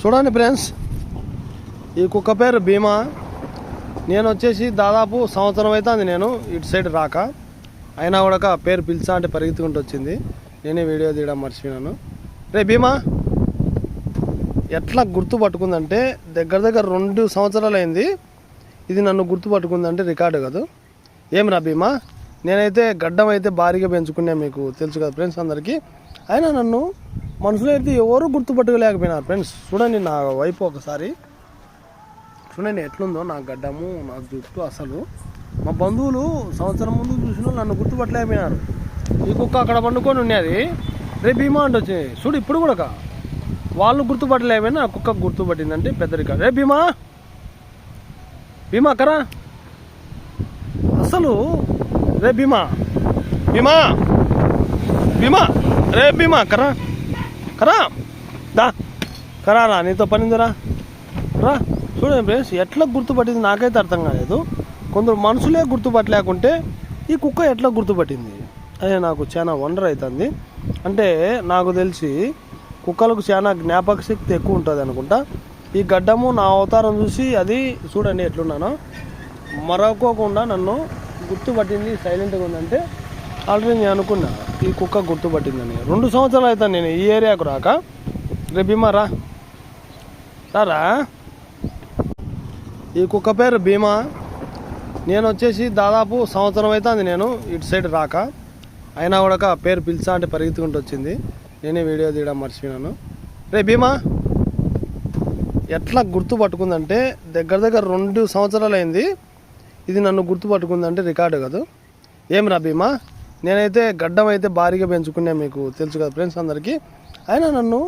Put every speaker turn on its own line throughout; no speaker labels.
చూడండి ఫ్రెండ్స్ ఈ కుక్క పేరు భీమా. నేను వచ్చేసి దాదాపు సంవత్సరం అవుతుంది నేను ఇటు సైడ్ రాక. అయినా కూడా పేరు పిలిచా అంటే పరిగెత్తుకుంటూ వచ్చింది. నేనే వీడియో తీయడం మర్చిపోయినాను. రే భీమా ఎట్లా గుర్తుపట్టుకుందంటే దగ్గర దగ్గర రెండు సంవత్సరాలు అయింది. ఇది నన్ను గుర్తుపట్టుకుందంటే రికార్డు కాదు. ఏమిరా భీమా నేనైతే గడ్డం అయితే భారీగా పెంచుకునే మీకు తెలుసు కదా ఫ్రెండ్స్ అందరికీ. అయినా నన్ను మనుషులు అయితే ఎవరు గుర్తుపట్టుకోలేకపోయినారు ఫ్రెండ్స్ చూడండి నా వైపు ఒకసారి. చూడండి ఎట్లుందో నా గడ్డము నా జుట్టు అసలు. మా బంధువులు సంవత్సరం ముందు చూసిన నన్ను గుర్తుపట్టలేకపోయినారు. ఈ కుక్క అక్కడ పండుకొని ఉన్నది. రేపు భీమా అంటే వచ్చింది. చూడు ఇప్పుడు కూడా వాళ్ళు గుర్తుపట్టలేకపోయినా ఆ కుక్క గుర్తుపట్టిందంటే పెద్దరిక రే భీమా? భీమా కరా అసలు రే భీమా? భీమా? భీమా? రే భీమా కరా కరా. దా. కరా రా నీతో పనిందిరా రా. చూడండి ఫ్రెండ్స్ ఎట్లా గుర్తుపట్టింది నాకైతే అర్థం కాలేదు. కొందరు మనుషులే గుర్తుపట్టలేకుంటే ఈ కుక్క ఎట్లా గుర్తుపట్టింది? అదే నాకు చాలా వండర్ అవుతుంది అంటే నాకు తెలిసి కుక్కలకు చాలా జ్ఞాపక శక్తి ఎక్కువ ఉంటుంది అనుకుంటా. ఈ గడ్డము నా అవతారం చూసి అది చూడండి ఎట్లున్నానో మరొకోకుండా నన్ను గుర్తుపట్టింది సైలెంట్గా ఉందంటే ఆల్రెడీ నేను అనుకున్నాను ఈ కుక్క గుర్తుపట్టిందని. రెండు సంవత్సరాలు అవుతాను నేను ఈ ఏరియాకు రాక. రే భీమా రా. రారా ఈ కుక్క పేరు భీమా. నేను వచ్చేసి దాదాపు సంవత్సరం అవుతుంది నేను ఇటు సైడ్ రాక. అయినా కూడా పేరు పిలిచా అంటే పరిగెత్తుకుంటూ వచ్చింది. నేనే వీడియో తీయడం మర్చిపోయినాను. రే భీమా. ఎట్లా గుర్తుపట్టుకుందంటే దగ్గర దగ్గర రెండు సంవత్సరాలు అయింది. ఇది నన్ను గుర్తుపట్టుకుందంటే రికార్డు కాదు. ఏం రా భీమా? నేనైతే గడ్డం అయితే భారీగా పెంచుకునే మీకు తెలుసు కదా ఫ్రెండ్స్ అందరికీ. అయినా నన్ను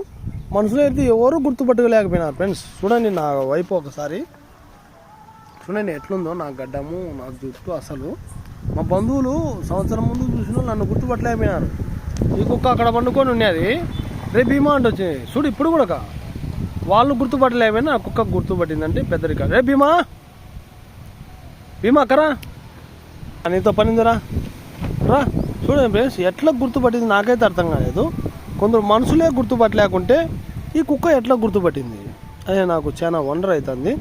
మనుషులు అయితే ఎవరు గుర్తుపట్టుకోలేకపోయినారు ఫ్రెండ్స్ చూడండి నా వైపు ఒకసారి. చూడండి ఎట్లుందో నా గడ్డము నా జుట్టు అసలు. మా బంధువులు సంవత్సరం ముందు చూసిన నన్ను గుర్తుపట్టలేకపోయినారు. ఈ కుక్క అక్కడ పండుకొని ఉన్నది. రేపు భీమా అంటే వచ్చింది చూడు ఇప్పుడు కూడా వాళ్ళు గుర్తుపట్టలేకపోయినా ఆ కుక్క గుర్తుపట్టిందంటే పెద్దరిక రే భీమా భీమా కరా నీతో పనిందిరా రా చూడండి ఫ్రెండ్స్ ఎట్లా గుర్తుపట్టింది నాకైతే అర్థం కాలేదు. కొందరు మనుషులే గుర్తుపట్టలేకుంటే ఈ కుక్క ఎట్లా గుర్తుపట్టింది? అదే నాకు చాలా వండర్ అవుతుంది.